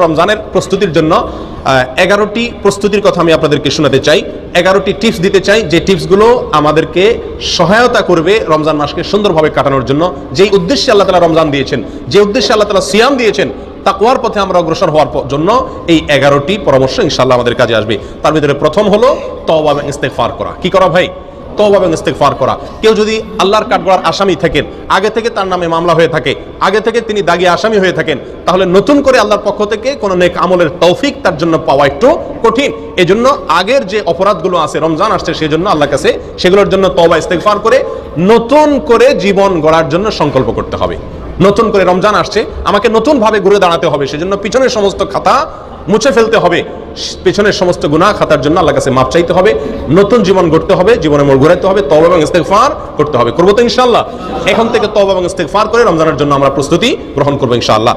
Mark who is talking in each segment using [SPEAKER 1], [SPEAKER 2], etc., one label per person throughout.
[SPEAKER 1] রমজানের প্রস্তুতির জন্য এগারোটি প্রস্তুতির কথা আমি আপনাদেরকে শোনাতে চাই। এগারোটি টিপস দিতে চাই, যে টিপসগুলো আমাদেরকে সহায়তা করবে রমজান মাসকে সুন্দরভাবে কাটানোর জন্য। যেই উদ্দেশ্যে আল্লাহ তালা রমজান দিয়েছেন, যে উদ্দেশ্যে আল্লাহ তালা সিয়াম দিয়েছেন তাকুয়ার পথে আমরা অগ্রসর হওয়ার জন্য এই এগারোটি পরামর্শ ইনশাল্লাহ আমাদের কাজে আসবে। তার ভিতরে প্রথম হলো তওবা এবং ইস্তেগফার করা। কি করা ভাই? তওবা এবং ইস্তেগফার করা। কেউ যদি আল্লাহর কাঠগড়ার আসামি থাকেন, আগে থেকে তার নামে মামলা হয়ে থাকে, আগে থেকে তিনি দাগি আসামি হয়ে থাকেন, তাহলে নতুন করে আল্লাহর পক্ষ থেকে কোনো নেক আমলের তৌফিক তার জন্য পাওয়া একটু কঠিন। এজন্য আগের যে অপরাধগুলো আছে, রমজান আসছে সেই জন্য আল্লাহ কাছে সেগুলোর জন্য তওবা ইস্তেগফার করে নতুন করে জীবন গড়ার জন্য সংকল্প করতে হবে। নতুন করে রমজান আসছে, আমাকে নতুন ভাবে ঘুরে দাঁড়াতে হবে, সেজন্য পিছনের সমস্ত খাতা মুছে ফেলতে হবে। পেছনের সমস্ত গুনাহ খাতার জন্য আল্লাহ কাছে মাপ চাইতে হবে। নতুন জীবন গড়তে হবে, জীবনে মোড় ঘুরাতে হবে, তওবা এবং ইস্তেগফার করতে হবে। করব তো ইনশাআল্লাহ। এখন থেকে তওবা এবং ইস্তেগফার করে রমজানের জন্য আমরা প্রস্তুতি গ্রহণ করব ইনশাআল্লাহ।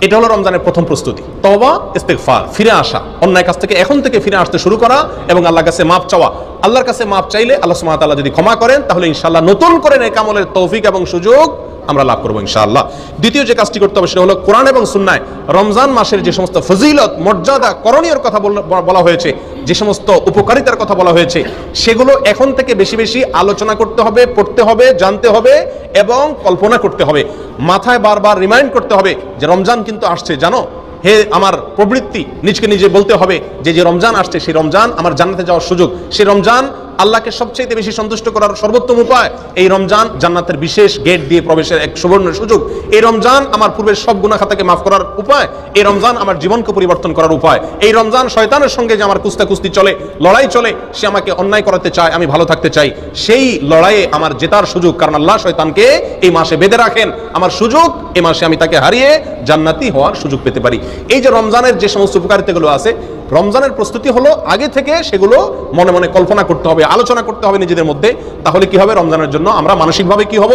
[SPEAKER 1] এটা হলো রমজানের প্রথম প্রস্তুতি। তওবা, ইস্তেগফার, ফিরে আসা। অন্যায় কাছ থেকে এখন থেকে ফিরে আসতে শুরু করা এবং আল্লাহর কাছে মাপ চাওয়া। আল্লাহর কাছে মাপ চাইলে আল্লাহ ওয়া যদি ক্ষমা করেন, তাহলে ইনশাআল্লাহ নতুন করে নেক আমলের তৌফিক এবং সুযোগ আমরা লাভ করব ইনশাআল্লাহ। দ্বিতীয় যে কাজটি করতে হবে সেটা হলো কোরআন এবং সুন্নায় রমজান মাসের যে সমস্ত ফজিলত, মর্যাদা, করণীয়র কথা বল- হয়েছে, যে সমস্ত উপকারিতার কথা বলা হয়েছে, সেগুলো এখন থেকে বেশি বেশি আলোচনা করতে হবে, পড়তে হবে, জানতে হবে এবং কল্পনা করতে হবে। মাথায় বারবার রিমাইন্ড করতে হবে যে রমজান কিন্তু আসছে, জানো? হে আমার প্রবৃত্তি, নিজকে নিজে বলতে হবে যে যে রমজান আসছে, সেই রমজান আমার জান্নাতে যাওয়ার সুযোগ। সেই রমজান আল্লাহকে সবচেয়ে বেশি সন্তুষ্ট করার সর্বোত্তম উপায়, এই রমজান জান্নাতের বিশেষ গেট দিয়ে প্রবেশের এক সুবর্ণ সুযোগ। এই রমজান আমার পূর্বের সব গুণা খাতাকে মাফ করার উপায়, এই রমজান আমার জীবনকে পরিবর্তন করার উপায়। এই রমজান শয়তানের সঙ্গে যে আমার কুস্তা কুস্তি চলে, লড়াই চলে, সে আমাকে অন্যায় করাতে চায়, আমি ভালো থাকতে চাই। সেই লড়াইয়ে আমার জেতার সুযোগ, কারণ আল্লাহ শয়তানকে এই মাসে বেঁধে রাখেন। আমার সুযোগ, এ মাসে আমি তাকে হারিয়ে জান্নাতি হওয়ার সুযোগ পেতে পারি। এই যে রমজানের যে সমস্ত উপকারিতাগুলো আছে রমজানের প্রস্তুতি হলো আগে থেকে সেগুলো মনে মনে কল্পনা করতে হবে, আলোচনা করতে হবে নিজেদের মধ্যে, তাহলে কি হবে? রমজানের জন্য আমরা মানসিকভাবে কি হব?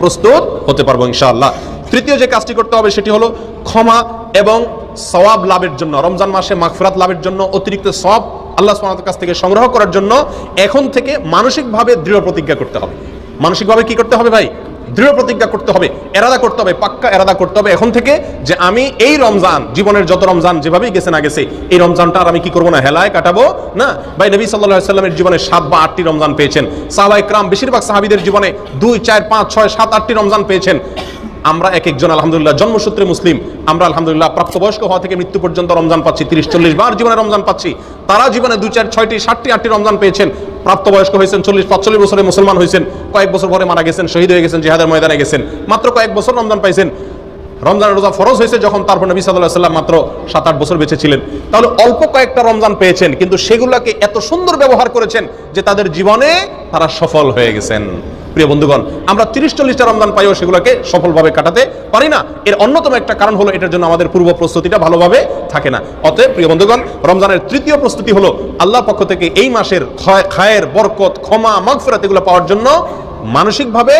[SPEAKER 1] প্রস্তুত হতে পারব ইনশাআল্লাহ। তৃতীয় যে কাজটি করতে হবে সেটি হলো ক্ষমা এবং সওয়াব লাভের জন্য, রমজান মাসে মাগফিরাত লাভের জন্য অতিরিক্ত সব আল্লাহ সুবহানাহু কাছ থেকে সংগ্রহ করার জন্য এখন থেকে মানসিকভাবে দৃঢ় প্রতিজ্ঞা করতে হবে। মানসিকভাবে কি করতে হবে ভাই? দৃঢ় প্রতিজ্ঞা করতে হবে, এরাদা করতে হবে, পাক্কা এরাদা করতে হবে এখন থেকে যে আমি এই রমজান, জীবনের যত রমজান যেভাবেই গেছে না গেছে, এই রমজানটা আর আমি কি করব না, হেলায় কাটাবো? না। ভাই নবী সাল্লাহ সাল্লামের জীবনে সাত বা আটটি রমজান পেয়েছেন। সাহবা ক্রাম বেশিরভাগ সাহাবিদের জীবনে দুই, চার, পাঁচ, ছয়, সাত, আটটি রমজান পেয়েছেন। আমরা এক একজন, আলহামদুলিল্লাহ, জন্মসূত্রে মুসলিম। আমরা, আলহামদুলিল্লাহ, প্রাপ্তবয়স্ক হওয়া থেকে মৃত্যু পর্যন্ত রমজান পাচ্ছি, তিরিশ, চল্লিশ বার জীবনে রমজান পাচ্ছি। তারা জীবনে দুই, চার, ছয়টি, সাতটি, আটটি রমজান পেয়েছেন। প্রাপ্তবয়স্ক হয়েছেন, চল্লিশ, পাঁচচল্লিশ বছরে মুসলমান হয়েছেন। কয়েক বছর পরে মারা গেছেন, শহীদ হয়ে গেছেন, জেহাদের ময়দানে গেছেন। মাত্র কয়েক বছর রমজান পাইছেন। রমজানের রোজা ফরজ হয়েছে যখন, তারপর নবী সাল্লাহ সাল্লাম মাত্র সাত, আট বছর বেঁচে ছিলেন। তাহলে অল্প কয়েকটা রমজান পেয়েছেন, কিন্তু সেগুলোকে এত সুন্দর ব্যবহার করেছেন যে তাদের জীবনে তারা সফল হয়ে গেছেন। প্রিয় বন্ধুগণ, আমরা তিরিশ চল্লিশটা রমজান পাইও সেগুলোকে সফলভাবে কাটাতে পারি না। এর অন্যতম একটা কারণ হলো এটার জন্য আমাদের পূর্ব প্রস্তুতিটা ভালোভাবে থাকে না। অতএব প্রিয় বন্ধুগণ, রমজানের তৃতীয় প্রস্তুতি হলো আল্লাহ পক্ষ থেকে এই মাসের খায়ের বরকত, ক্ষমা, মাগফিরাত এগুলো পাওয়ার জন্য মানসিকভাবে,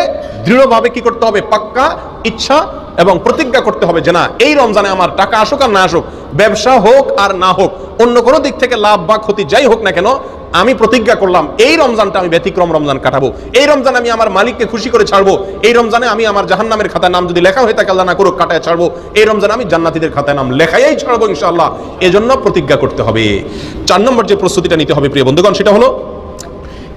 [SPEAKER 1] দৃঢ়ভাবে কি করতে হবে? পাক্কা ইচ্ছা এবং প্রতিজ্ঞা করতে হবে যে না, এই রমজানে আমার টাকা আসুক আর না আসুক, ব্যবসা হোক আর না হোক, অন্য কোনো দিক থেকে লাভ বা ক্ষতি যাই হোক না কেন, আমি প্রতিজ্ঞা করলাম, এই রমজানটা আমি ব্যতিক্রম রমজান কাটাবো, এই রমজান আমি আমার মালিককে খুশি করে ছাড়বো, এই রমজানে আমি আমার জাহান্নামের খাতায় নাম যদি লেখা হয়ে থাকে, আল্লাহ না করুক, কাটায় ছাড়বো, এই রমজান আমি জান্নাতীদের খাতায় নাম লেখাই ছাড়বো ইনশাআল্লাহ, এজন্য প্রতিজ্ঞা করতে হবে। চার নম্বর যে প্রস্তুতিটা নিতে হবে, প্রিয় বন্ধুগণ, সেটা হলো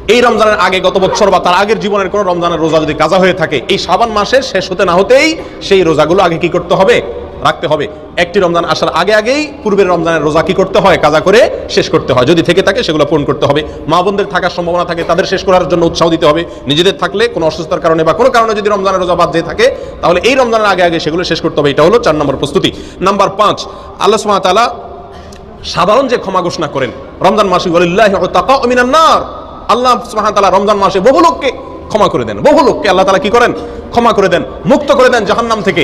[SPEAKER 1] এই রমজানের আগে গত বছর বা তার আগের জীবনের কোনো রমজানের রোজা যদি কাজা হয়ে থাকে, এই সাবান মাসের শেষ হতে না হতেই সেই রোজাগুলো আগে কি করতে হবে? রাখতে হবে। একটি রমজান আসার আগে আগেই পূর্বের রমজানের রোজা কি করতে হয়? কাজা করে শেষ করতে হয়। যদি থেকে থাকে সেগুলো পূরণ করতে হবে। মা বোনদের থাকার সম্ভাবনা থাকে, তাদের শেষ করার জন্য উৎসাহ দিতে হবে। নিজেদের থাকলে কোনো অসুস্থতার কারণে বা কোনো কারণে যদি রমজানের রোজা বাদ দিয়ে থাকে, তাহলে এই রমজানের আগে আগে সেগুলো শেষ করতে হবে। এটা হলো চার নম্বর প্রস্তুতি। নাম্বার পাঁচ, আল্লাহ তাআলা সাধারণ যে ক্ষমা ঘোষণা করেন, রমজান মাসে ওয়ালিল্লাহি তাকা মিনান নার। আল্লাহ সুবহানাহু তাআলা রমজান মাসে বহু লোককে ক্ষমা করে দেন, বহু লোককে আল্লাহ তাআলা কি করেন? ক্ষমা করে দেন, মুক্ত করে দেন জাহান্নাম থেকে।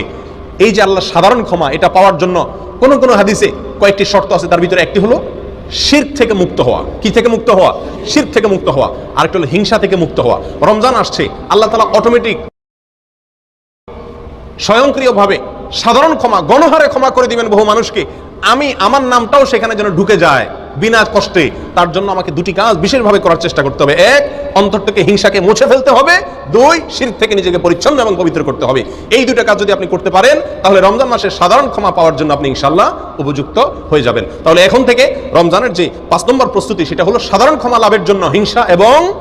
[SPEAKER 1] এই যে আল্লাহ সাধারণ ক্ষমা, এটা পাওয়ার জন্য কোন কোন হাদিসে কয়েকটি শর্ত আছে, তার ভিতরে একটি হলো শির থেকে মুক্ত হওয়া। কি থেকে মুক্ত হওয়া? শির থেকে মুক্ত হওয়া। আরেকটা হলো হিংসা থেকে মুক্ত হওয়া। রমজান আসছে, আল্লাহ তালা অটোমেটিক স্বয়ংক্রিয়ভাবে সাধারণ ক্ষমা, গণহারে ক্ষমা করে দিবেন বহু মানুষকে। আমি আমার নামটাও সেখানে যেন ঢুকে যায় বিনা কষ্টে, তার জন্য আমাকে দুটি কাজ বিশেষভাবে করার চেষ্টা করতে হবে। এক অন্তর থেকে হিংসাকে মুছে ফেলতে হবে। দুই, শির থেকে নিজেকে পরিচ্ছন্ন এবং পবিত্র করতে হবে। এই দুটো কাজ যদি আপনি করতে পারেন, তাহলে রমজান মাসের সাধারণ ক্ষমা পাওয়ার জন্য আপনি ইনশাল্লাহ উপযুক্ত হয়ে যাবেন। তাহলে এখন থেকে রমজানের যে পাঁচ নম্বর প্রস্তুতি, সেটা হলো সাধারণ ক্ষমা লাভের জন্য হিংসা এবং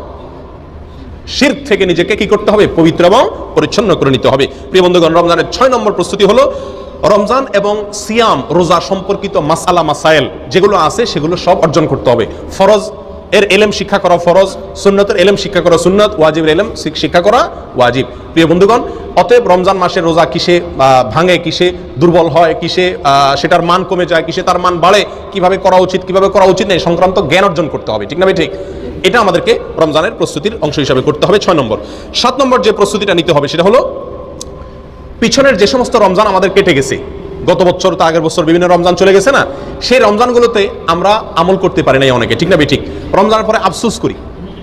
[SPEAKER 1] শির থেকে নিজেকে কি করতে হবে? পবিত্র এবং পরিচ্ছন্ন করে নিতে হবে। প্রিয় বন্ধুগণ, রমজানের ছয় নম্বর প্রস্তুতি হলো রমজান এবং সিয়াম, রোজা সম্পর্কিত মাসালা মাসাইল যেগুলো আছে, সেগুলো সব অর্জন করতে হবে। ফরজ, এর এলেম শিক্ষা করা ফরজ, সুন্নতের এলেম শিক্ষা করা সুন্নত, ওয়াজিবের এলেম শিক্ষা করা ওয়াজিব। প্রিয় বন্ধুগণ, অতএব রমজান মাসে রোজা কিসে ভাঙে কিসে, দুর্বল হয় কিসে সেটার মান কমে যায় কিসে, তার মান বাড়ে, কীভাবে করা উচিত, কীভাবে করা উচিত নেই, সংক্রান্ত জ্ঞান অর্জন করতে হবে, ঠিক না ঠিক। এটা আমাদেরকে রমজানের প্রস্তুতির অংশ হিসাবে করতে হবে। ছয় নম্বর। সাত নম্বর যে প্রস্তুতিটা নিতে হবে, সেটা হলো পিছনের যে সমস্ত রমজান আমাদের কেটে গেছে, গত বছর তো আগের বছর বিভিন্ন রমজান চলে গেছে না? সেই রমজানগুলোতে আমরা আমল করতে পারি নাই অনেকে, ঠিক না ঠিক রমজানের পরে আফসুস করি।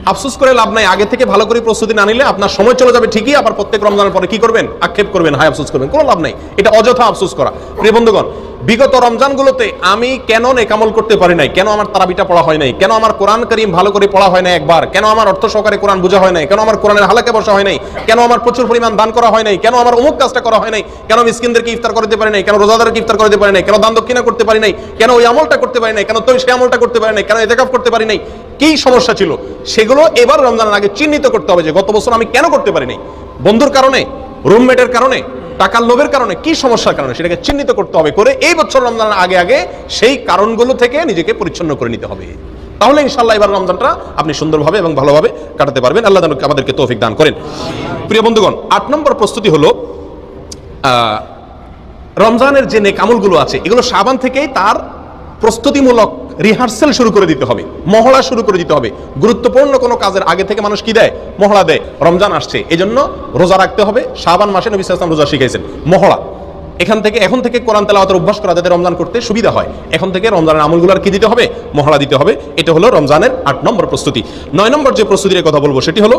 [SPEAKER 1] আফসুস করে লাভ নাই আগে থেকে ভালো করে প্রস্তুতি না নিলে আপনার সময় চলে যাবে ঠিকই আবার প্রত্যেক রমজানের পরে কি করবেন আক্ষেপ করবেন হাই আফসুস করবেন কোনো লাভ নাই এটা অযথা আফসুস করা প্রিয় বন্ধুগণ বিগত রমজানগুলোতে আমি কেন নেকামল করতে পারি নাই কেন আমার তারাবিটা পড়া হয় নাই কেন আমার কোরআন করিম ভালো করে পড়া হয় না একবার কেন আমার অর্থ সহকারে কোরআন বোঝা হয় নাই কেন আমার কোরআনের হালাকে বসা হয় নাই কেন আমার প্রচুর পরিমাণ দান করা হয় নাই কেন আমার অমুক কাজটা করা হয় নাই কেন মিসকিনদেরকে ইফতার করতে পারি নাই কেন রোজাদারকে ইফতার করতে পারি নাই কেন দান দক্ষিণা করতে পারি নাই কেন ওই আমলটা করতে পারি নাই কেন তো সেই আমলটা করতে পারি নাই কেন এতেকাফ করতে পারি নাই কি সমস্যা ছিল? সেগুলো এবার রমজানের আগে চিহ্নিত করতে হবে যে গত বছর আমি কেন করতে পারি নাই বন্ধুর কারণে, রুমমেটের কারণে, টাকার লোভের কারণে, কি সমস্যার কারণে সেটাকে চিহ্নিত করতে হবে করে এই বছর রমজানের আগে আগে সেই কারণগুলো থেকে নিজেকে পরিচ্ছন্ন করে নিতে হবে। তাহলে ইনশাল্লাহ এবার রমজানটা আপনি সুন্দরভাবে এবং ভালোভাবে কাটাতে পারবেন। আল্লাহ আমাদেরকে তৌফিক দান করেন। প্রিয় বন্ধুগণ, আট নম্বর প্রস্তুতি হলো রমজানের যে নেক আমলগুলো আছে, এগুলো সাবান থেকেই তার প্রস্তুতিমূলক রিহার্সেল শুরু করে দিতে হবে, মহড়া শুরু করে দিতে হবে। গুরুত্বপূর্ণ কোনো কাজের আগে থেকে মানুষ কি দেয়? মহড়া দেয়। রমজান আসছে এই জন্য রোজা রাখতে হবে। সাবান মাসে নবী ওয়াসাল্লাম রোজা শিখাইছেন। মহড়া। এখান থেকে, এখন থেকে কোরআন তেলাওয়াতের অভ্যাস করা, যাতে রমজান করতে সুবিধা হয়। এখন থেকে রমজানের আমলগুলোর কি দিতে হবে? মহড়া দিতে হবে। এটা হলো রমজানের আট নম্বর প্রস্তুতি। নয় নম্বর যে প্রস্তুতির কথা বলব, সেটি হলো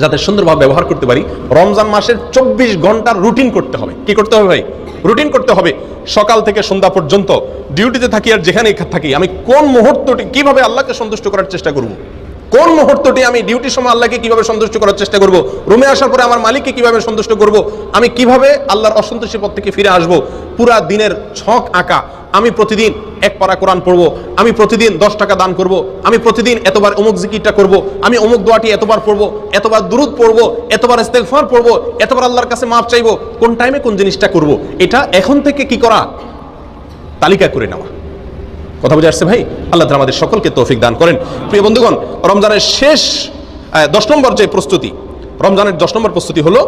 [SPEAKER 1] যাতে সুন্দরভাবে ব্যবহার করতে পারি, রমজান মাসের চব্বিশ ঘণ্টার রুটিন করতে হবে। কি করতে হবে ভাই? রুটিন করতে হবে। সকাল থেকে সন্ধ্যা পর্যন্ত ডিউটিতে থাকি আর যেখানে থাকি, আমি কোন মুহূর্তটি কীভাবে আল্লাহকে সন্তুষ্ট করার চেষ্টা করব? কোন মুহূর্তটি আমি ডিউটির সময় আল্লাহকে কীভাবে সন্তুষ্ট করার চেষ্টা করব? রুমে আসার পরে আমার মালিককে কীভাবে সন্তুষ্ট করব? আমি কীভাবে আল্লাহর অসন্তুষ্টির পথ থেকে ফিরে আসব? পুরা দিনের ছক আঁকা। আমি প্রতিদিন এক পারা কোরআন পড়ব, আমি প্রতিদিন দশ টাকা দান করব, আমি প্রতিদিন এতবার অমুক জিকিরটা করব, আমি অমুক দোয়াটি এতবার পড়ব, এতবার দুরুদ পড়ব, এতবার ইস্তেগফার পড়ব, এতবার আল্লাহর কাছে মাপ চাইব, কোন টাইমে কোন জিনিসটা করব, এটা এখন থেকে কি করা? তালিকা করে নেওয়া। কথা বুঝে আসছে ভাই? আল্লাহ আমাদের সকলকে তৌফিক দান করেন। প্রিয় বন্ধুগণ, রমজানের শেষ দশ নম্বর যে প্রস্তুতি, রমজানের দশ নম্বর প্রস্তুতি হলো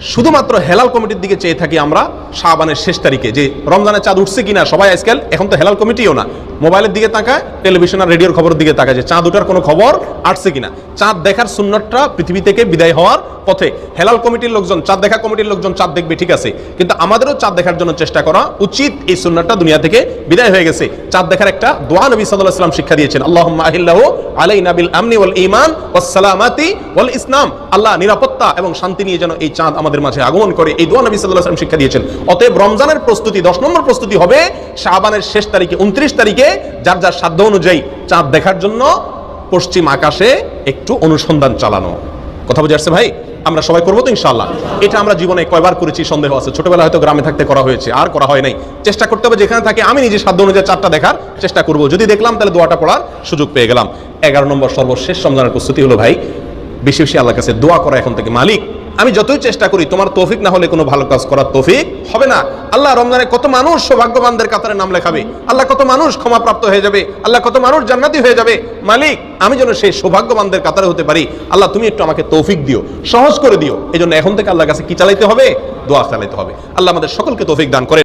[SPEAKER 1] শুধুমাত্র হেলাল কমিটির দিকে চেয়ে থাকি আমরা শাহবানের শেষ তারিখে। যে রমজানের চাঁদ উঠছে কিনা, সবাই আজকাল এখন তো হেলাল কমিটিও না। মোবাইলের দিকে তাকায়, টেলিভিশন আর রেডিওর খবরের দিকে তাকায় যে চাঁদ উঠার কোনো খবর আসছে কিনা। চাঁদ দেখার সুন্নতটা পৃথিবী থেকে বিদায় হওয়ার পথে হেলাল কমিটির লোকজন, চাঁদ দেখা কমিটির লোকজন চাঁদ দেখবে, ঠিক আছে। কিন্তু আমাদেরও চাঁদ দেখার জন্য চেষ্টা করা উচিত এই সুন্নতটা দুনিয়া থেকে বিদায় হয়ে গেছে। চাঁদ দেখার একটা দোয়া নবী আলাইহি সাল্লাম শিক্ষা দিয়েছেন, আল্লাহুম্মা আহিল্লাহু আলাইনা বিল আমনি ওয়াল ঈমান ওয়াস সালামাতি ওয়াল ইসলাম। আল্লাহ নিরাপত্তা এবং শান্তি নিয়ে যেন এই চাঁদ আমাদের মাঝে আগমন করে, এই দোয়া নবী আলাইহি সাল্লাম শিক্ষা দিয়েছেন। অতএব রমজানের প্রস্তুতি 10 নম্বর প্রস্তুতি হবে শাবানের শেষ তারিখে 29 তারিখে, যার যার সাধ্য অনুযায়ী চাঁদ দেখার জন্য পশ্চিম আকাশে একটু অনুসন্ধান চালানো। কথা বুঝে আসছে ভাই? আমরা সবাই করব তো ইনশাল্লাহ এটা আমরা জীবনে কয়বার করেছি, সন্দেহ আছে। ছোটবেলা হয়তো গ্রামে থাকতে করা হয়েছে, আর করা হয় নাই। চেষ্টা করতে হবে যেখানে থাকে, আমি নিজে সাধ্য অনুযায়ী চারটা দেখার চেষ্টা করব। যদি দেখলাম, তাহলে দোয়াটা পড়ার সুযোগ পেয়ে গেলাম। এগারো নম্বর সর্বশেষ সমজানের প্রস্তুতি হলো, ভাই, বেশি বেশি আল্লাহর কাছে দোয়া করা এখন থেকে মালিক। আমি যতই চেষ্টা করি, তোমার তৌফিক না হলে কোনো ভালো কাজ করার তৌফিক হবে না। আল্লাহ রমজানে কত মানুষ সৌভাগ্যবানদের কাতারে নাম লেখাবে। আল্লাহ কত মানুষ ক্ষমাপ্রাপ্ত হয়ে যাবে। আল্লাহ কত মানুষ জান্নাতি হয়ে যাবে। মালিক, আমি যেন সেই সৌভাগ্যবানদের কাতারে হতে পারি। আল্লাহ, তুমি একটু আমাকে তৌফিক দিও, সহজ করে দিও। এই জন্য এখন থেকে আল্লাহ কাছে কি চালাইতে হবে? দোয়া চালাইতে হবে। আল্লাহ আমাদের সকলকে তৌফিক দান করে।